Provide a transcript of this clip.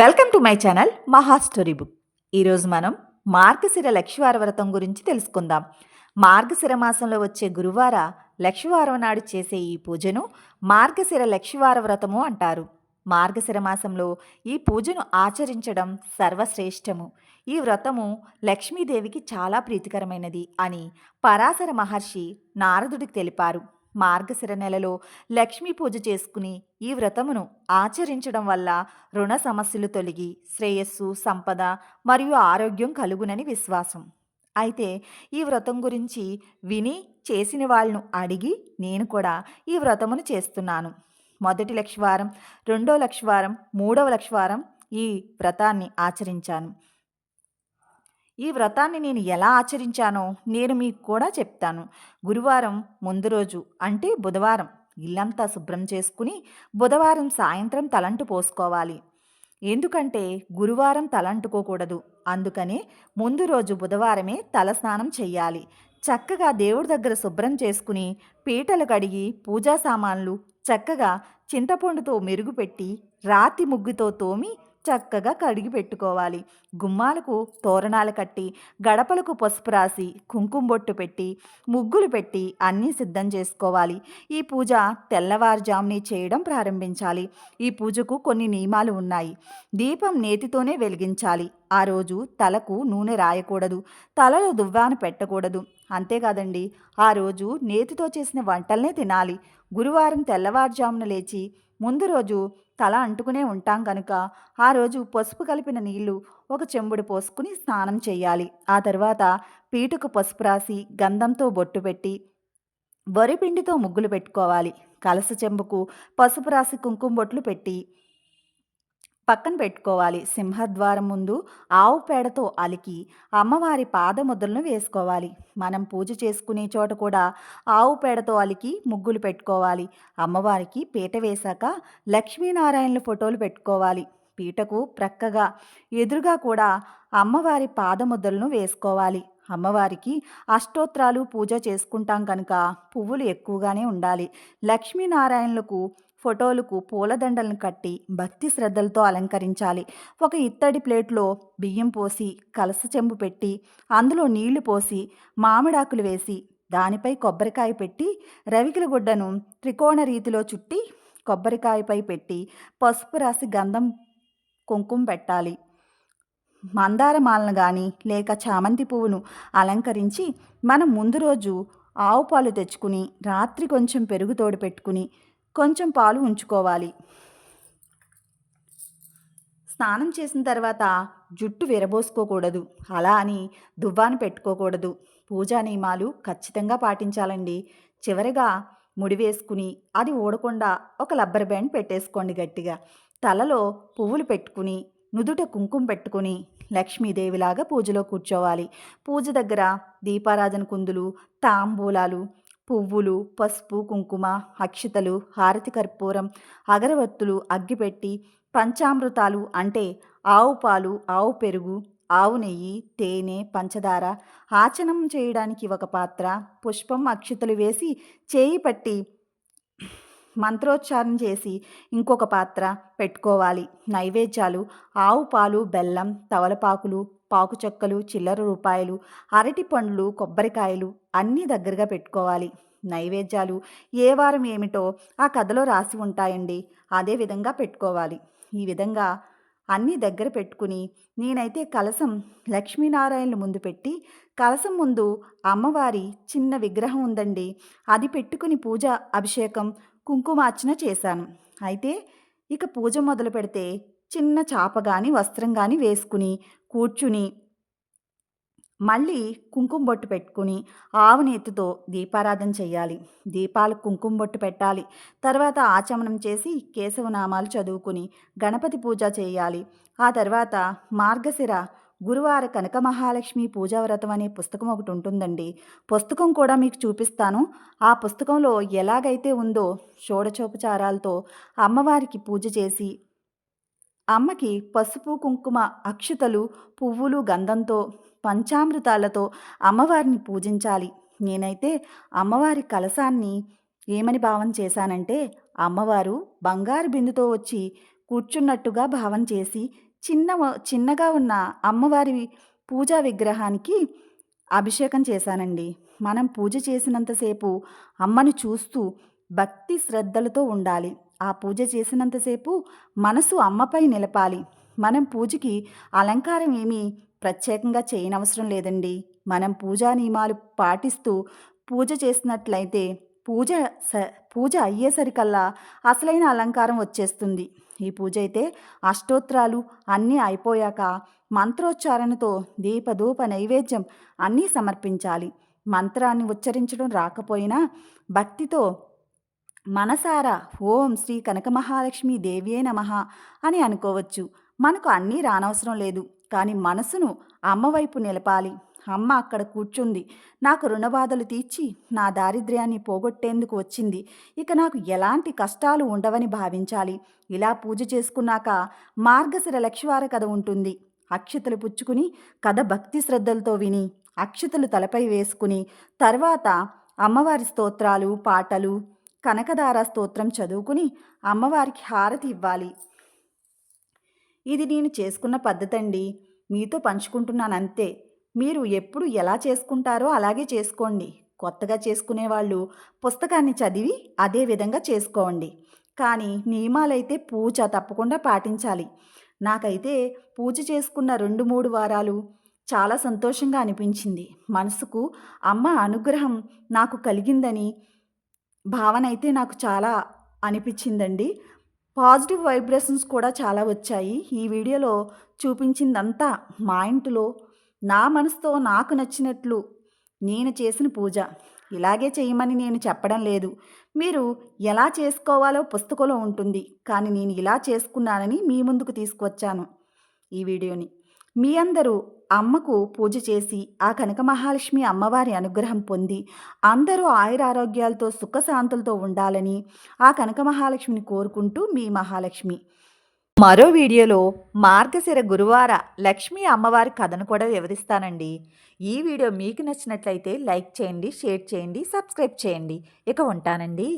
Welcome to my channel Maha story book. ఈరోజు మనం మార్గశిర లక్ష్మీవార వ్రతం గురించి తెలుసుకుందాం. మార్గశిర మాసంలో వచ్చే గురువార లక్ష్మీవారం నాడు చేసే ఈ పూజను మార్గశిర లక్ష్మీవార వ్రతము అంటారు. మార్గశిర మాసంలో ఈ పూజను ఆచరించడం సర్వశ్రేష్టము. ఈ వ్రతము లక్ష్మీదేవికి చాలా ప్రీతికరమైనది అని పరాశర మహర్షి నారదుడికి తెలిపారు. మార్గశిర నెలలో లక్ష్మీ పూజ చేసుకుని ఈ వ్రతమును ఆచరించడం వల్ల రుణ సమస్యలు తొలగి శ్రేయస్సు సంపద మరియు ఆరోగ్యం కలుగునని విశ్వాసం. అయితే ఈ వ్రతం గురించి విని చేసిన వాళ్ళను అడిగి నేను కూడా ఈ వ్రతమును చేస్తున్నాను. మొదటి లక్షవారం రెండో లక్షవారం మూడవ లక్షవారం ఈ వ్రతాన్ని ఆచరించాను. ఈ వ్రతాన్ని నేను ఎలా ఆచరించానో నేను మీకు కూడా చెప్తాను. గురువారం ముందు రోజు అంటే బుధవారం ఇల్లంతా శుభ్రం చేసుకుని బుధవారం సాయంత్రం తలంటు పోసుకోవాలి. ఎందుకంటే గురువారం తలంటుకోకూడదు. అందుకనే ముందు రోజు బుధవారమే తలస్నానం చెయ్యాలి. చక్కగా దేవుడి దగ్గర శుభ్రం చేసుకుని పీటలు కడిగి పూజా సామాన్లు చక్కగా చింతపండుతో మెరుగుపెట్టి రాతి ముగ్గుతో తోమి చక్కగా కడిగి పెట్టుకోవాలి. గుమ్మాలకు తోరణాలు కట్టి గడపలకు పసుపు రాసి కుంకుమ బొట్టు పెట్టి ముగ్గులు పెట్టి అన్నీ సిద్ధం చేసుకోవాలి. ఈ పూజ తెల్లవారుజామునే చేయడం ప్రారంభించాలి. ఈ పూజకు కొన్ని నియమాలు ఉన్నాయి. దీపం నేతితోనే వెలిగించాలి. ఆ రోజు తలకు నూనె రాయకూడదు. తలలో దువ్వాను పెట్టకూడదు. అంతేకాదండి ఆ రోజు నేతితో చేసిన వంటల్నే తినాలి. గురువారం తెల్లవారుజామున లేచి ముందు రోజు తల అంటుకునే ఉంటాం కనుక ఆ రోజు పసుపు కలిపిన నీళ్ళు ఒక చెంబుడు పోసుకుని స్నానం చేయాలి ఆ తర్వాత పీటుకు పసుపు రాసి గంధంతో బొట్టు పెట్టి వరిపిండితో ముగ్గులు పెట్టుకోవాలి. కలస చెంబుకు పసుపు రాసి కుంకుమ బొట్లు పెట్టి పక్కన పెట్టుకోవాలి. సింహద్వారం ముందు ఆవు పేడతో అలికి అమ్మవారి పాదముద్రలను వేసుకోవాలి. మనం పూజ చేసుకునే చోట కూడా ఆవు పేడతో అలికి ముగ్గులు పెట్టుకోవాలి. అమ్మవారికి పీట వేశాక లక్ష్మీనారాయణల ఫోటోలు పెట్టుకోవాలి. పీటకు ప్రక్కగా ఎదురుగా కూడా అమ్మవారి పాదముద్రలను వేసుకోవాలి. అమ్మవారికి అష్టోత్రాలు పూజ చేసుకుంటాం కనుక పువ్వులు ఎక్కువగానే ఉండాలి. లక్ష్మీనారాయణలకు ఫోటోలకు పూలదండలను కట్టి భక్తి శ్రద్ధలతో అలంకరించాలి. ఒక ఇత్తడి ప్లేట్లో బియ్యం పోసి కలస చెంబు పెట్టి అందులో నీళ్ళు పోసి మామిడాకులు వేసి దానిపై కొబ్బరికాయ పెట్టి రవికిల గుడ్డను త్రికోణ రీతిలో చుట్టి కొబ్బరికాయపై పెట్టి పసుపు రాసి గంధం కుంకుమ పెట్టాలి. మందారమాలను కానీ లేక చామంతి పువ్వును అలంకరించి మనం ముందు రోజు ఆవు పాలు తెచ్చుకుని రాత్రి కొంచెం పెరుగు తోడు పెట్టుకుని కొంచెం పాలు ఉంచుకోవాలి. స్నానం చేసిన తర్వాత జుట్టు విరబోసుకోకూడదు. అలా అని దువ్వాను పెట్టుకోకూడదు. పూజా నియమాలు ఖచ్చితంగా పాటించాలండి. చివరిగా ముడి వేసుకుని అది ఊడకుండా ఒక లబ్బర్ బ్యాండ్ పెట్టేసుకోండి గట్టిగా. తలలో పువ్వులు పెట్టుకుని నుదుట కుంకుమ పెట్టుకుని లక్ష్మీదేవిలాగా పూజలో కూర్చోవాలి. పూజ దగ్గర దీపారాధన కుందులు తాంబూలాలు పువ్వులు పసుపు కుంకుమ అక్షితలు హారతి కర్పూరం అగరవత్తులు అగ్గిపెట్టి పంచామృతాలు అంటే ఆవు పాలు ఆవు పెరుగు ఆవు నెయ్యి తేనె పంచదార ఆచనం చేయడానికి ఒక పాత్ర. పుష్పం అక్షితలు వేసి చేయి పట్టి మంత్రోచ్చారణ చేసి ఇంకొక పాత్ర పెట్టుకోవాలి. నైవేద్యాలు ఆవు పాలు బెల్లం తవలపాకులు పాకు చెక్కలు చిల్లర రూపాయలు అరటి పండ్లు కొబ్బరికాయలు అన్నీ దగ్గరగా పెట్టుకోవాలి. నైవేద్యాలు ఏ వారం ఏమిటో ఆ కథలో రాసి ఉంటాయండి. అదే విధంగా పెట్టుకోవాలి. ఈ విధంగా అన్నీ దగ్గర పెట్టుకుని నేనైతే కలసం లక్ష్మీనారాయణలు ముందు పెట్టి కలసం ముందు అమ్మవారి చిన్న విగ్రహం ఉందండి. అది పెట్టుకుని పూజ అభిషేకం కుంకుమార్చన చేశాను. అయితే ఇక పూజ మొదలు పెడితే చిన్న చాప కానీ వస్త్రం కానీ వేసుకుని కూర్చుని మళ్ళీ కుంకుమ బొట్టు పెట్టుకుని ఆవు దీపారాధన చేయాలి దీపాలు కుంకుమ బొట్టు పెట్టాలి. తర్వాత ఆచమనం చేసి కేశవనామాలు చదువుకుని గణపతి పూజ చేయాలి ఆ తర్వాత మార్గశిర గురువార కనక మహాలక్ష్మి పూజా వ్రతం అనే పుస్తకం ఒకటి ఉంటుందండి. పుస్తకం కూడా మీకు చూపిస్తాను. ఆ పుస్తకంలో ఎలాగైతే ఉందో షోడచోపచారాలతో అమ్మవారికి పూజ చేసి అమ్మకి పసుపు కుంకుమ అక్షతలు పువ్వులు గంధంతో పంచామృతాలతో అమ్మవారిని పూజించాలి. నేనైతే అమ్మవారి కలశాన్ని ఏమని భావం చేశానంటే అమ్మవారు బంగారు బిందుతో వచ్చి కూర్చున్నట్టుగా భావం చేసి చిన్న చిన్నగా ఉన్న అమ్మవారి పూజా విగ్రహానికి అభిషేకం చేశానండి. మనం పూజ చేసినంతసేపు అమ్మను చూస్తూ భక్తి శ్రద్ధలతో ఉండాలి. ఆ పూజ చేసినంతసేపు మనసు అమ్మపై నిలపాలి. మనం పూజకి అలంకారం ఏమీ ప్రత్యేకంగా చేయనవసరం లేదండి. మనం పూజా నియమాలు పాటిస్తూ పూజ చేసినట్లయితే పూజ స పూజ అయ్యేసరికల్లా అసలైన అలంకారం వచ్చేస్తుంది. ఈ పూజ అయితే అష్టోత్తరాలు అన్నీ అయిపోయాక మంత్రోచ్చారణతో దీపధూప నైవేద్యం అన్నీ సమర్పించాలి. మంత్రాన్ని ఉచ్చరించడం రాకపోయినా భక్తితో మనసారా ఓం శ్రీ కనక మహాలక్ష్మి దేవియే నమః అని అనుకోవచ్చు. మనకు అన్నీ రానవసరం లేదు. కానీ మనసును అమ్మవైపు నిలపాలి. అమ్మ అక్కడ కూర్చుంది. నాకు రుణబాధలు తీర్చి నా దారిద్ర్యాన్ని పోగొట్టేందుకు వచ్చింది. ఇక నాకు ఎలాంటి కష్టాలు ఉండవని భావించాలి. ఇలా పూజ చేసుకున్నాక మార్గశిర లక్ష్వార కథ ఉంటుంది. అక్షతలు పుచ్చుకుని కథ భక్తి శ్రద్ధలతో విని అక్షతలు తలపై వేసుకుని తర్వాత అమ్మవారి స్తోత్రాలు పాటలు కనకదార స్తోత్రం చదువుకుని అమ్మవారికి హారతి ఇవ్వాలి. ఇది నేను చేసుకున్న పద్ధతి అండి మీతో పంచుకుంటున్నాను అంతే మీరు ఎప్పుడు ఎలా చేసుకుంటారో అలాగే చేసుకోండి. కొత్తగా చేసుకునే వాళ్ళు పుస్తకాన్ని చదివి అదే విధంగా చేసుకోండి. కానీ నియమాలైతే పూజ తప్పకుండా పాటించాలి. నాకైతే పూజ చేసుకున్న రెండు మూడు వారాలు చాలా సంతోషంగా అనిపించింది. మనసుకు అమ్మ అనుగ్రహం నాకు కలిగిందని భావన అయితే నాకు చాలా అనిపించిందండి. పాజిటివ్ వైబ్రేషన్స్ కూడా చాలా వచ్చాయి. ఈ వీడియోలో చూపించిందంతా మా ఇంటిలో నా మనసుతో నాకు నచ్చినట్లు నేను చేసిన పూజ. ఇలాగే చేయమని నేను చెప్పడం లేదు. మీరు ఎలా చేసుకోవాలో పుస్తకంలో ఉంటుంది. కానీ నేను ఇలా చేసుకున్నానని మీ ముందుకు తీసుకువచ్చాను ఈ వీడియోని. మీ అందరూ అమ్మకు పూజ చేసి ఆ కనక మహాలక్ష్మి అమ్మవారి అనుగ్రహం పొంది అందరూ ఆయురారోగ్యాలతో సుఖశాంతులతో ఉండాలని ఆ కనక మహాలక్ష్మిని కోరుకుంటూ మీ మహాలక్ష్మి. మరో వీడియోలో మార్గశిర గురువార లక్ష్మీ అమ్మవారి కథను కూడా వివరిస్తానండి. ఈ వీడియో మీకు నచ్చినట్లయితే లైక్ చేయండి షేర్ చేయండి సబ్స్క్రైబ్ చేయండి. ఇక ఉంటానండి.